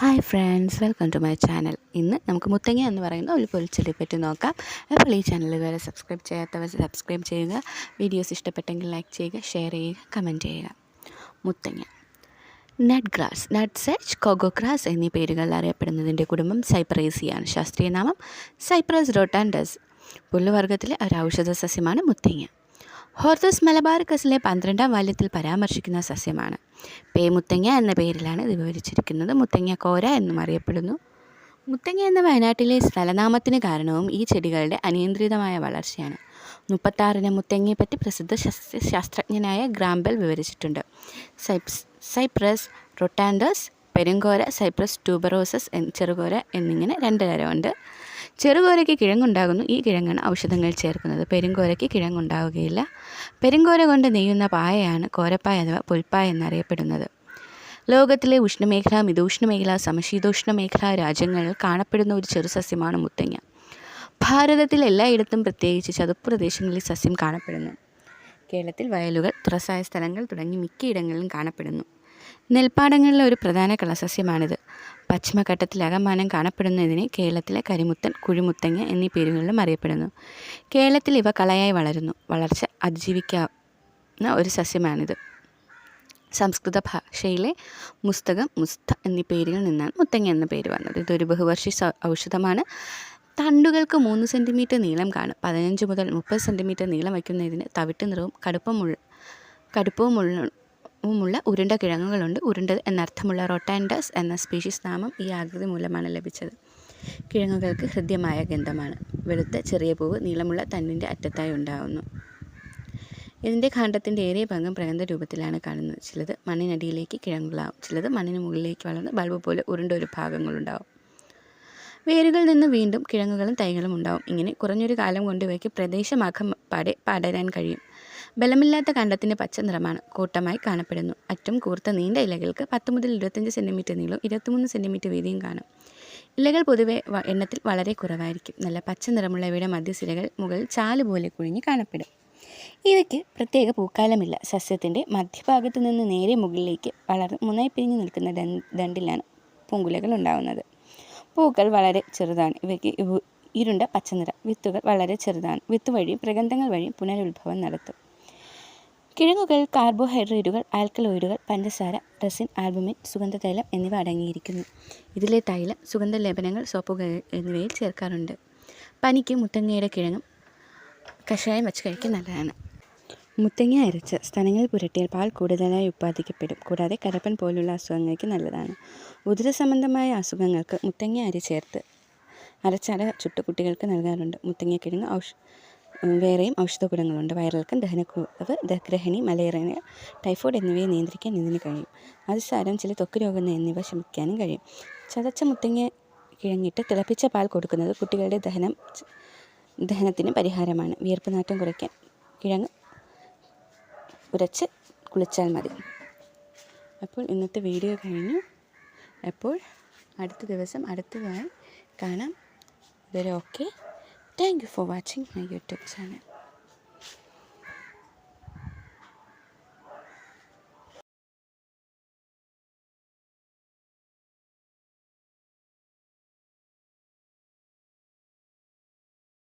Hi friends welcome to my channel ഇന്ന് നമുക്ക് മുത്തങ്ങ എന്ന് പറയുന്ന ഒരു പൊലിച്ചെടി പറ്റി നോക്കാം. അപ്പോൾ ഈ ചാനൽ വരെ സബ്സ്ക്രൈബ് ചെയ്യാത്തവർ സബ്സ്ക്രൈബ് ചെയ്യുക. വീഡിയോസ് ഇഷ്ടപ്പെട്ടെങ്കിൽ ലൈക്ക് ചെയ്യുക ഷെയർ ചെയ്യുക കമന്റ് ചെയ്യുക. മുത്തങ്ങ. നട്ട് ഗ്രാസ് നട്ട് സെച്ച് കോഗോഗ്രാസ് എന്നീ പേരുകളിൽ അറിയപ്പെടുന്നതിന്റെ കുടുംബം സൈപ്രേസിയാണ് ശാസ്ത്രീയ നാമം സൈപ്രസ് റോട്ടാൻഡസ് പുല്ലുവർഗത്തിലെ ഒരു ഔഷധ സസ്യമാണ് മുത്തങ്ങ. ഹോർത്തസ് മലബാർക്കസിലെ പന്ത്രണ്ടാം വാല്യത്തിൽ പരാമർശിക്കുന്ന സസ്യമാണ്. പേമുത്തങ്ങ എന്ന പേരിലാണ് ഇത് വിവരിച്ചിരിക്കുന്നത്. മുത്തങ്ങ കോര എന്നും അറിയപ്പെടുന്നു. മുത്തങ്ങ എന്ന വയനാട്ടിലെ സ്ഥലനാമത്തിന് കാരണവും ഈ ചെടികളുടെ അനിയന്ത്രിതമായ വളർച്ചയാണ്. മുപ്പത്താറിന് മുത്തങ്ങയെപ്പറ്റി പ്രസിദ്ധ ശാസ്ത്ര ശാസ്ത്രജ്ഞനായ ഗ്രാമ്പൽ വിവരിച്ചിട്ടുണ്ട്. സൈപ്സ് സൈപ്രസ് റൊട്ടാൻഡസ് പെരുങ്കോര സൈപ്രസ് ട്യൂബറോസസ് ചെറുകോര എന്നിങ്ങനെ രണ്ട് തരമുണ്ട്. ചെറുകോരയ്ക്ക് കിഴങ്ങുണ്ടാകുന്നു. ഈ കിഴങ്ങാണ് ഔഷധങ്ങൾ ചേർക്കുന്നത്. പെരുങ്കോരയ്ക്ക് കിഴങ്ങുണ്ടാവുകയില്ല. പെരുങ്കോര കൊണ്ട് നെയ്യുന്ന പായയാണ് കോരപ്പായ അഥവാ പുൽപ്പായ എന്നറിയപ്പെടുന്നത്. ലോകത്തിലെ ഉഷ്ണമേഖല മിതോഷ്ണമേഖല സമശീതോഷ്ണ മേഖലാ രാജ്യങ്ങളിൽ കാണപ്പെടുന്ന ഒരു ചെറു സസ്യമാണ് മുത്തങ്ങ. ഭാരതത്തിൽ എല്ലായിടത്തും പ്രത്യേകിച്ച് ചതുപ്രദേശങ്ങളിൽ സസ്യം കാണപ്പെടുന്നു. കേരളത്തിൽ വയലുകൾ തുറസായ സ്ഥലങ്ങൾ തുടങ്ങി മിക്കയിടങ്ങളിലും കാണപ്പെടുന്നു. നെൽപ്പാടങ്ങളിലെ ഒരു പ്രധാന കളസസ്യമാണിത്. പശ്ചിമഘട്ടത്തിൽ അകമാനം കാണപ്പെടുന്നതിന് കേരളത്തിലെ കരിമുത്തൻ കുഴിമുത്തങ്ങ എന്നീ പേരുകളിലും അറിയപ്പെടുന്നു. കേരളത്തിൽ ഇവ കളയായി വളരുന്നു. വളർച്ച അതിജീവിക്കാവുന്ന ഒരു സസ്യമാണിത്. സംസ്കൃത ഭാഷയിലെ മുസ്തകം മുസ്ത എന്നീ പേരുകളിൽ നിന്നാണ് മുത്തങ്ങ എന്ന പേര് വന്നത്. ഇതൊരു ബഹുവർഷി ഔഷധമാണ്. തണ്ടുകൾക്ക് മൂന്ന് സെന്റിമീറ്റർ നീളം കാണും. പതിനഞ്ച് മുതൽ മുപ്പത് സെന്റിമീറ്റർ നീളം വയ്ക്കുന്നതിന് തവിട്ട് നിറവും കടുപ്പമുള്ള കടുപ്പവുമുള്ള ഉള്ള ഉരുണ്ട കിഴങ്ങുകളുണ്ട്. ഉരുണ്ടത് എന്നർത്ഥമുള്ള റൊട്ടാൻഡസ് എന്ന സ്പീഷീസ് നാമം ഈ ആകൃതി മൂലമാണ് ലഭിച്ചത്. കിഴങ്ങുകൾക്ക് ഹൃദ്യമായ ഗന്ധമാണ്. വെളുത്ത ചെറിയ പൂവ് നീളമുള്ള തന്നിന്റെ അറ്റത്തായി ഉണ്ടാകുന്നു ഇതിന്റെ കാണ്ഡത്തിന്റെ ഏറിയ ഭാഗം പ്രകൃത രൂപത്തിലാണ് കാണുന്നത്. ചിലത് മണ്ണിനടിയിലേക്ക് കിഴങ്ങുകളാവും. ചിലത് മണ്ണിന് മുകളിലേക്ക് വളർന്ന് ബൾബ് പോലെ ഉരുണ്ട ഒരു ഭാഗങ്ങളുണ്ടാവും വേരുകളിൽ നിന്ന് വീണ്ടും കിഴങ്ങുകളും തൈകളും ഉണ്ടാവും. ഇങ്ങനെ കുറഞ്ഞൊരു കാലം കൊണ്ട് ഇവയ്ക്ക് പ്രദേശമാകം പാടെ പടരാൻ കഴിയും. ബലമില്ലാത്ത കണ്ടത്തിന്റെ പച്ച നിറമാണ് കൂട്ടമായി കാണപ്പെടുന്നു. അറ്റം കൂർത്ത നീണ്ട ഇലകൾക്ക് പത്ത് മുതൽ ഇരുപത്തഞ്ച് സെന്റിമീറ്റർ നീളവും ഇരുപത്തിമൂന്ന് സെന്റിമീറ്റർ വീതിയും കാണും. ഇലകൾ പൊതുവെ എണ്ണത്തിൽ വളരെ കുറവായിരിക്കും. നല്ല പച്ച നിറമുള്ള ഇവയുടെ മധ്യസിലകൾ മുകളിൽ ചാൽ പോലെ കുഴിഞ്ഞ് കാണപ്പെടും. ഇവയ്ക്ക് പ്രത്യേക പൂക്കാലമില്ല. സസ്യത്തിന്റെ മധ്യഭാഗത്തു നിന്ന് നേരെ മുകളിലേക്ക് വളർന്ന് മുന്നായി പിരിഞ്ഞു നിൽക്കുന്ന ദണ്ടിലാണ് പൂങ്കുലകൾ ഉണ്ടാകുന്നത് പൂക്കൾ വളരെ ചെറുതാണ്. ഇവയ്ക്ക് ഇരുണ്ട പച്ചനിറം വിത്തുകൾ വളരെ ചെറുതാണ്. വിത്ത് വഴി പ്രകന്ധങ്ങൾ വഴി പുനരുത്ഭവം നടത്തും. കിഴങ്ങുകൾ കാർബോഹൈഡ്രേറ്റുകൾ ആൽക്കലോയിഡുകൾ പഞ്ചസാര റെസിൻ ആൽബുമിൻ സുഗന്ധതൈലം എന്നിവ അടങ്ങിയിരിക്കുന്നു. ഇതിലെ തൈലം സുഗന്ധ ലേപനങ്ങൾ സോപ്പുകൾ എന്നിവയിൽ ചേർക്കാറുണ്ട്. പനിക്ക് മുത്തങ്ങയുടെ കിഴങ്ങും കഷായം വെച്ച് കഴിക്കാൻ നല്ലതാണ്. മുത്തങ്ങ അരച്ച് സ്ഥലങ്ങളിൽ പുരട്ടിയാൽ പാൽ കൂടുതലായി ഉത്പാദിക്കപ്പെടും. കൂടാതെ കരപ്പൻ പോലുള്ള അസുഖങ്ങൾക്ക് നല്ലതാണ്. ഉദര സംബന്ധമായ അസുഖങ്ങൾക്ക് മുത്തങ്ങ അരി ചേർത്ത് അരച്ചട ചുട്ടുകുട്ടികൾക്ക് നൽകാറുണ്ട്. മുത്തങ്ങ കിഴങ്ങ് ഔഷ വേറെയും ഔഷധ ഗുണങ്ങളുണ്ട് വയറിളക്കം ദഹനക്കുറവ് ദഗ്രഹണി മലേറിയ ടൈഫോയിഡ് എന്നിവയെ നിയന്ത്രിക്കാൻ ഇതിന് കഴിയും. അതിസാരം ചില ത്വക്ക് രോഗങ്ങൾ എന്നിവ ശമിക്കാനും കഴിയും. ചതച്ച മുത്തങ്ങ കിഴങ്ങിട്ട് തിളപ്പിച്ച പാൽ കൊടുക്കുന്നത് കുട്ടികളുടെ ദഹനം ദഹനത്തിന് പരിഹാരമാണ്. വിയർപ്പ് നാറ്റം കുറയ്ക്കാൻ കിഴങ്ങ് ഉരച്ച് കുളിച്ചാൽ മതി. അപ്പോൾ ഇന്നത്തെ വീഡിയോ കഴിഞ്ഞു. അപ്പോൾ അടുത്ത ദിവസം അടുത്തതായി കാണാം. ഇതുവരെ okay. Thank you for watching my YouTube channel.